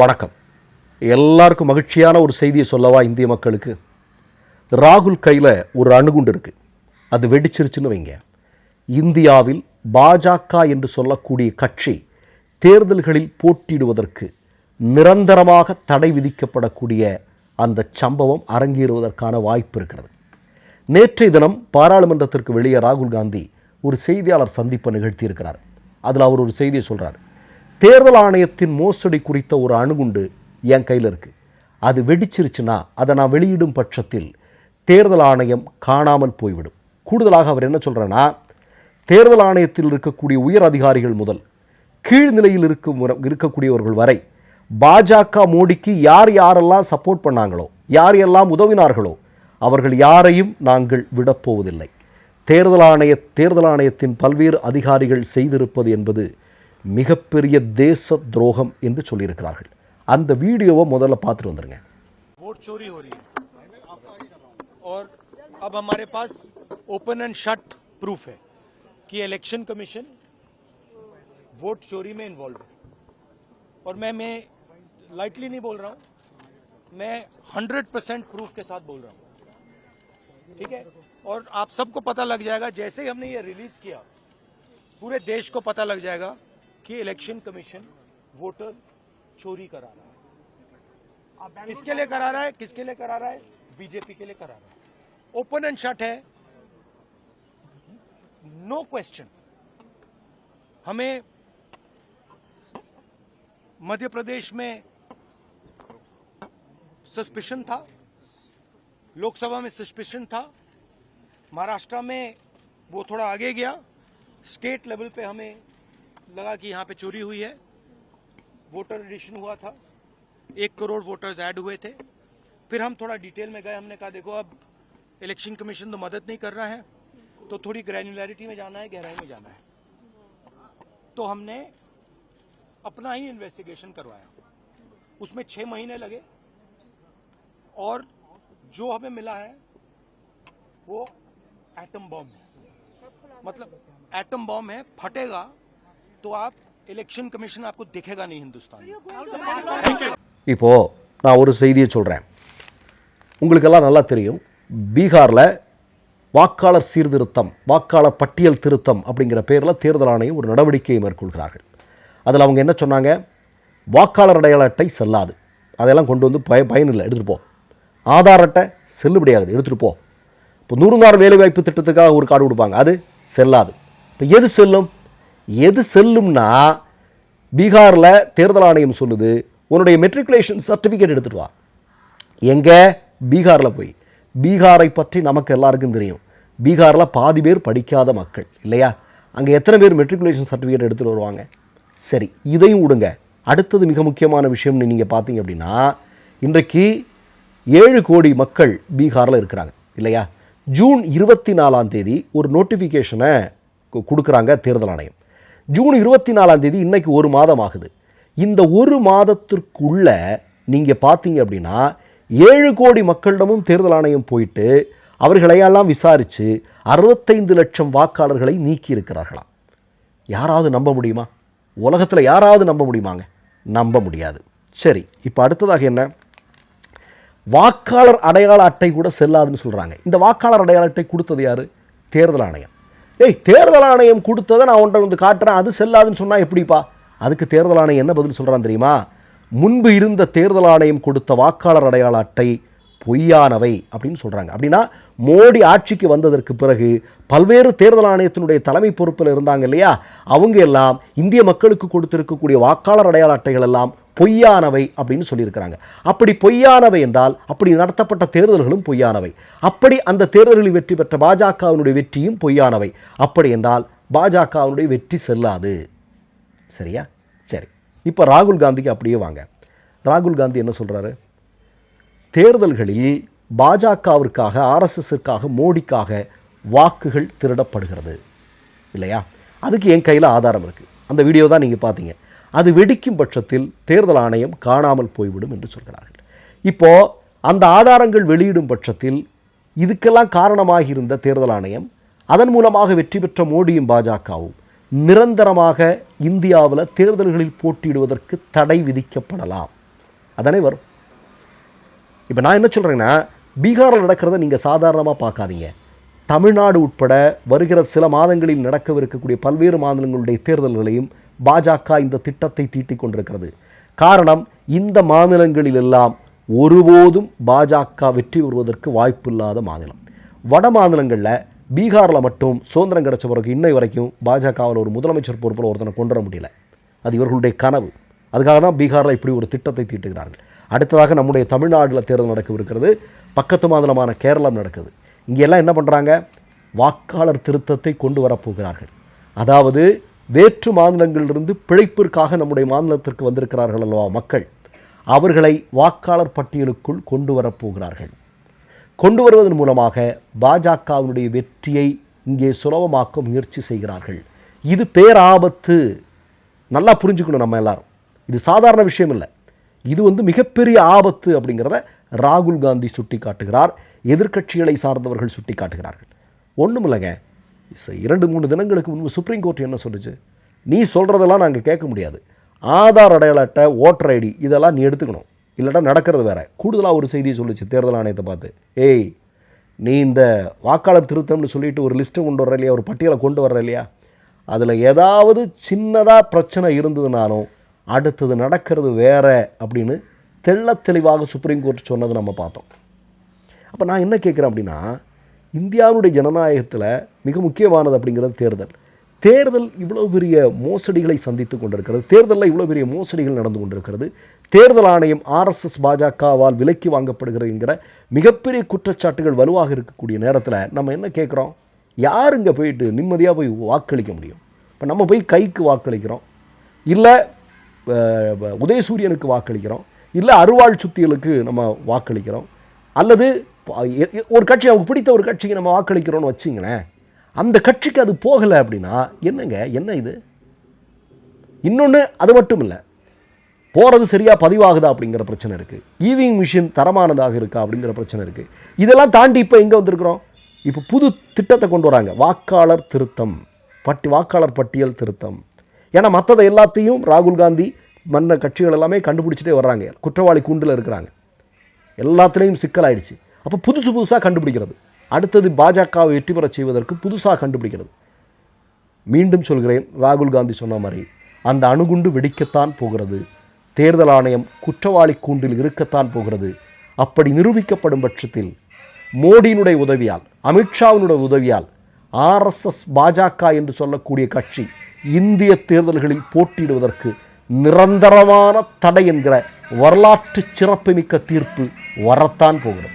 வணக்கம். எல்லாருக்கும் மகிழ்ச்சியான ஒரு செய்தியை சொல்லவா இந்திய மக்களுக்கு? ராகுல் கையில் ஒரு அணுகுண்டு இருக்குது அது வெடிச்சிருச்சுன்னு வைங்க. இந்தியாவில் பாஜக என்று சொல்லக்கூடிய கட்சி தேர்தல்களில் போட்டியிடுவதற்கு நிரந்தரமாக தடை விதிக்கப்படக்கூடிய அந்த சம்பவம் அரங்கேறுவதற்கான வாய்ப்பு இருக்கிறது. நேற்றைய தினம் பாராளுமன்றத்திற்கு வெளியே ராகுல் காந்தி ஒரு செய்தியாளர் சந்திப்பை நிகழ்த்தியிருக்கிறார். அதில் அவர் ஒரு செய்தியை சொல்கிறார் தேர்தல் ஆணையத்தின் மோசடி குறித்த ஒரு அணுகுண்டு என் கையில் இருக்குது அது வெடிச்சிருச்சுன்னா அதை நான் வெளியிடும் பட்சத்தில் தேர்தல் ஆணையம் காணாமல் போய்விடும். கூடுதலாக அவர் என்ன சொல்கிறேன்னா தேர்தல் ஆணையத்தில் இருக்கக்கூடிய உயர் அதிகாரிகள் முதல் கீழ்நிலையில் இருக்கும் இருக்கக்கூடியவர்கள் வரை பாஜக மோடிக்கு யார் யாரெல்லாம் சப்போர்ட் பண்ணாங்களோ யார் எல்லாம் உதவினார்களோ அவர்கள் யாரையும் நாங்கள் விடப்போவதில்லை. தேர்தல் ஆணைய தேர்தல் ஆணையத்தின் பல்வேறு அதிகாரிகள் செய்திருப்பது என்பது மிகப்பெரிய தேச துரோகம் என்று சொல்லியிருக்கிறார்கள் அந்த வீடியோவை முதல்ல பார்த்துட்டு வந்துருங்க वोट चोरी हो रही है और अब हमारे पास ओपन एंड शट प्रूफ है कि इलेक्शन कमीशन वोट चोरी में इन्वॉल्व है और मैं मैं लाइटली नहीं बोल रहा हूं मैं 100 परसेंट प्रूफ के साथ बोल रहा हूं ठीक है और आप सबको पता लग जाएगा जैसे ही हमने ये रिलीज किया पूरे देश को पता लग जाएगा कि इलेक्शन कमीशन वोटर चोरी करा रहा है। किसके लिए करा रहा है? किसके लिए करा रहा है? बीजेपी के लिए करा रहा है। ओपन एंड शट है। नो क्वेश्चन हमें मध्य प्रदेश में सस्पिशन था। लोकसभा में सस्पिशन था। महाराष्ट्र में वो थोड़ा आगे गया। स्टेट लेवल पे हमें लगा कि यहाँ पे चोरी हुई है। वोटर एडिशन हुआ था। एक करोड़ वोटर्स ऐड हुए थे। फिर हम थोड़ा डिटेल में गए, हमने कहा, देखो, अब इलेक्शन कमीशन तो मदद नहीं कर रहा है तो थोड़ी ग्रैन्युलरिटी में जाना है, गहराई में जाना है। तो हमने अपना ही इन्वेस्टिगेशन करवाया। उसमें छह महीने लगे। और जो हमें मिला है, वो एटम बॉम्ब है। मतलब एटम बॉम्ब है, फटेगा तो आप इलेक्शन कमीशन आपको दिखेगा नहीं हिंदुस्तान में இப்போ நான் ஒரு செய்தியை சொல்கிறேன் உங்களுக்கெல்லாம் நல்லா தெரியும் பீகாரில் வாக்காளர் சீர்திருத்தம் வாக்காளர் பட்டியல் திருத்தம் அப்படிங்கிற பேரில் தேர்தல் ஆணையம் ஒரு நடவடிக்கையை மேற்கொள்கிறார்கள் அதில் அவங்க என்ன சொன்னாங்க வாக்காளர் அடையாள அட்டை செல்லாது அதெல்லாம் கொண்டு வந்து பய பயனில்லை எடுத்துகிட்டு போ ஆதார் அட்டை செல்லுபடியாகுது எடுத்துகிட்டு போ இப்போ நூறு நாள் வேலைவாய்ப்பு திட்டத்துக்காக ஒரு கார்டு கொடுப்பாங்க அது செல்லாது இப்போ எது செல்லும் எது செல்லும்னா பீகாரில் தேர்தல் ஆணையம் சொல்லுது உன்னுடைய மெட்ரிகுலேஷன் சர்டிஃபிகேட் எடுத்துகிட்டு வா. எங்கே? பீகாரில் போய். பீகாரை பற்றி நமக்கு எல்லாருக்கும் தெரியும். பீகாரில் பாதி பேர் படிக்காத மக்கள் இல்லையா? அங்கே எத்தனை பேர் மெட்ரிகுலேஷன் சர்டிஃபிகேட் எடுத்துகிட்டு வருவாங்க? சரி இதையும் விடுங்க. அடுத்தது மிக முக்கியமான விஷயம்னு நீங்கள் பார்த்தீங்க அப்படின்னா இன்றைக்கு ஏழு கோடி மக்கள் பீகாரில் இருக்கிறாங்க இல்லையா? ஜூன் இருபத்தி நாலாம் தேதி ஒரு நோட்டிஃபிகேஷனை கொடுக்குறாங்க தேர்தல் ஆணையம். ஜூன் இருபத்தி நாலாம் தேதி இன்றைக்கி ஒரு மாதம் ஆகுது இந்த ஒரு மாதத்திற்குள்ள நீங்கள் பார்த்தீங்க அப்படின்னா ஏழு கோடி மக்களிடமும் தேர்தல் ஆணையம் போயிட்டு அவர்களையெல்லாம் விசாரித்து அறுபத்தைந்து லட்சம் வாக்காளர்களை நீக்கி இருக்கிறார்களாம். யாராவது நம்ப முடியுமா? உலகத்தில் யாராவது நம்ப முடியுமாங்க? நம்ப முடியாது. சரி இப்போ அடுத்ததாக என்ன? வாக்காளர் அடையாள அட்டை கூட செல்லாதுன்னு சொல்கிறாங்க இந்த வாக்காளர் அடையாள அட்டை கொடுத்தது யார்? தேர்தல் ஆணையம். ஏய் தேர்தல் ஆணையம் கொடுத்ததை நான் ஒன்றை வந்து காட்டுறேன் அது செல்லாதுன்னு சொன்னால் எப்படிப்பா? அதுக்கு தேர்தல் ஆணையம் என்ன பதில் சொல்கிறான் தெரியுமா? முன்பு இருந்த தேர்தல் ஆணையம் கொடுத்த வாக்காளர் அடையாள அட்டை பொய்யானவை அப்படின்னு சொல்கிறாங்க அப்படின்னா மோடி ஆட்சிக்கு வந்ததற்கு பிறகு பல்வேறு தேர்தல் ஆணையத்தினுடைய தலைமை பொறுப்பில் இருந்தாங்க இல்லையா? அவங்க எல்லாம் இந்திய மக்களுக்கு கொடுத்திருக்கக்கூடிய வாக்காளர் அடையாள அட்டைகள் எல்லாம் பொய்யானவை அப்படின்னு சொல்லியிருக்கிறாங்க. அப்படி பொய்யானவை என்றால் அப்படி நடத்தப்பட்ட தேர்தல்களும் பொய்யானவை. அப்படி அந்த தேர்தல்களில் வெற்றி பெற்ற பாஜகவினுடைய வெற்றியும் பொய்யானவை. அப்படி என்றால் பாஜகவினுடைய வெற்றி செல்லாது. சரியா? சரி. இப்போ ராகுல் காந்திக்கு அப்படியே வாங்க. ராகுல் காந்தி என்ன சொல்கிறாரு தேர்தல்களில் பாஜகவிற்காக ஆர்எஸ்எஸ்ஸிற்காக மோடிக்காக வாக்குகள் திருடப்படுகிறது. இல்லையா? அதுக்கு என் கையில் ஆதாரம் இருக்குது அந்த வீடியோ தான் நீங்கள் பார்த்தீங்க. அது வெடிக்கும் பட்சத்தில் தேர்தல் ஆணையம் காணாமல் போய்விடும் என்று சொல்கிறார்கள். இப்போது அந்த ஆதாரங்கள் வெளியிடும் பட்சத்தில் இதுக்கெல்லாம் காரணமாக இருந்த தேர்தல் ஆணையம் அதன் மூலமாக வெற்றி பெற்ற மோடியும் பாஜகவும் நிரந்தரமாக இந்தியாவில் தேர்தல்களில் போட்டியிடுவதற்கு தடை விதிக்கப்படலாம். அதனை வரும். இப்போ நான் என்ன சொல்கிறேன்னா பீகாரில் நடக்கிறத நீங்கள் சாதாரணமாக பார்க்காதீங்க. தமிழ்நாடு உட்பட வருகிற சில மாதங்களில் நடக்கவிருக்கக்கூடிய பல்வேறு மாநிலங்களுடைய தேர்தல்களையும் பாஜக இந்த திட்டத்தை தீட்டிக் கொண்டிருக்கிறது. காரணம் இந்த மாநிலங்களில் எல்லாம் ஒருபோதும் பாஜக வெற்றி பெறுவதற்கு வாய்ப்பில்லாத மாநிலம். வட மாநிலங்களில் பீகாரில் மட்டும் சுதந்திரம் கிடைச்ச பிறகு இன்னை வரைக்கும் பாஜகவில் ஒரு முதலமைச்சர் பொறுப்பில் ஒருத்தனை கொண்டு வர முடியல. அது இவர்களுடைய கனவு. அதுக்காக தான் பீகாரில் இப்படி ஒரு திட்டத்தை தீட்டுகிறார்கள். அடுத்ததாக நம்முடைய தமிழ்நாட்டில் தேர்தல் நடக்கவிருக்கிறது. பக்கத்து மாநிலமான கேரளம் நடக்குது. இங்கெல்லாம் என்ன பண்ணுறாங்க வாக்காளர் திருத்தத்தை கொண்டு வரப்போகிறார்கள் அதாவது வேற்று மாநிலங்களிலிருந்து பிழைப்பிற்காக நம்முடைய மாநிலத்திற்கு வந்திருக்கிறார்கள் அல்லவா மக்கள்? அவர்களை வாக்காளர் பட்டியலுக்குள் கொண்டு வரப்போகிறார்கள் கொண்டு வருவதன் மூலமாக பாஜகவினுடைய வெற்றியை இங்கே சுலபமாக்க முயற்சி செய்கிறார்கள். இது பேராபத்து. நல்லா புரிஞ்சுக்கணும் நம்ம எல்லாரும். இது சாதாரண விஷயம் இல்லை. இது வந்து மிகப்பெரிய ஆபத்து அப்படிங்கிறத ராகுல் காந்தி சுட்டி காட்டுகிறார் எதிர்க்கட்சிகளை சார்ந்தவர்கள் சுட்டி காட்டுகிறார்கள் ஒன்றும் இல்லைங்க இரண்டு மூணு தினங்களுக்கு முன்பு சுப்ரீம் கோர்ட் என்ன சொல்லுச்சு? நீ சொல்கிறதெல்லாம் நாங்கள் கேட்க முடியாது. ஆதார் அடையாள அட்டை ஓட்டர் ஐடி இதெல்லாம் நீ எடுத்துக்கணும். இல்லைன்னா நடக்கிறது வேற. கூடுதலாக ஒரு செய்தியை சொல்லுச்சு தேர்தல் ஆணையத்தை பார்த்து. ஏய் நீ இந்த வாக்காளர் திருத்தம்னு சொல்லிட்டு ஒரு லிஸ்ட்டு கொண்டு வர இல்லையா? ஒரு பட்டியலை கொண்டு வர இல்லையா? அதில் ஏதாவது சின்னதாக பிரச்சனை இருந்ததுனாலும் அடுத்தது நடக்கிறது வேற அப்படின்னு தெள்ள தெளிவாக சுப்ரீம் கோர்ட் சொன்னது நம்ம பார்த்தோம். அப்போ நான் என்ன கேட்குறேன் அப்படின்னா இந்தியாவுடைய ஜனநாயகத்தில் மிக முக்கியமானது அப்படிங்கிறது தேர்தல். தேர்தல் இவ்வளோ பெரிய மோசடிகளை சந்தித்து கொண்டிருக்கிறது. தேர்தலில் இவ்வளோ பெரிய மோசடிகள் நடந்து கொண்டிருக்கிறது. தேர்தல் ஆணையம் ஆர்எஸ்எஸ் பாஜகவால் விலக்கி வாங்கப்படுகிறது என்கிற மிகப்பெரிய குற்றச்சாட்டுகள் வலுவாக இருக்கக்கூடிய நேரத்தில் நம்ம என்ன கேட்குறோம் யாருங்க போயிட்டு நிம்மதியாக போய் வாக்களிக்க முடியும்? இப்போ நம்ம போய் கைக்கு வாக்களிக்கிறோம். இல்லை உதயசூரியனுக்கு வாக்களிக்கிறோம். இல்லை அருவாள் சுத்தியலுக்கு நம்ம வாக்களிக்கிறோம். அல்லது ஒரு கட்சி அவங்க பிடித்த ஒரு கட்சிக்கு நம்ம வாக்களிக்கிறோம்னு வச்சிங்களேன் அந்த கட்சிக்கு அது போகலை அப்படின்னா என்னங்க என்ன இது? இன்னொன்று அது மட்டும் இல்லை. போகிறது சரியாக பதிவாகுதா அப்படிங்கிற பிரச்சனை இருக்குது ஈவிங் மிஷின் தரமானதாக இருக்கா அப்படிங்கிற பிரச்சனை இருக்குது இதெல்லாம் தாண்டி இப்போ எங்கே வந்திருக்கிறோம்? இப்போ புது திட்டத்தை கொண்டு வராங்க. வாக்காளர் திருத்தம். பட்டி வாக்காளர் பட்டியல் திருத்தம். ஏன்னா மற்றதை எல்லாத்தையும் ராகுல் காந்தி மன்ன கட்சிகள் எல்லாமே கண்டுபிடிச்சிட்டே வர்றாங்க. குற்றவாளி கூண்டில் இருக்கிறாங்க. எல்லாத்துலேயும் சிக்கலாயிடுச்சு. அப்போ புதுசு புதுசாக கண்டுபிடிக்கிறது. அடுத்தது பாஜகவை வெற்றி பெறச் செய்வதற்கு புதுசாக கண்டுபிடிக்கிறது. மீண்டும் சொல்கிறேன் ராகுல் காந்தி சொன்ன மாதிரி அந்த அணுகுண்டு வெடிக்கத்தான் போகிறது. தேர்தல் ஆணையம் குற்றவாளி கூண்டில் இருக்கத்தான் போகிறது. அப்படி நிரூபிக்கப்படும் பட்சத்தில் மோடியினுடைய உதவியால் அமித்ஷாவினுடைய உதவியால் ஆர்எஸ்எஸ் பாஜக என்று சொல்லக்கூடிய கட்சி இந்திய தேர்தல்களில் போட்டியிடுவதற்கு நிரந்தரமான தடை என்கிற வரலாற்று சிறப்புமிக்க தீர்ப்பு வரத்தான் போகிறது.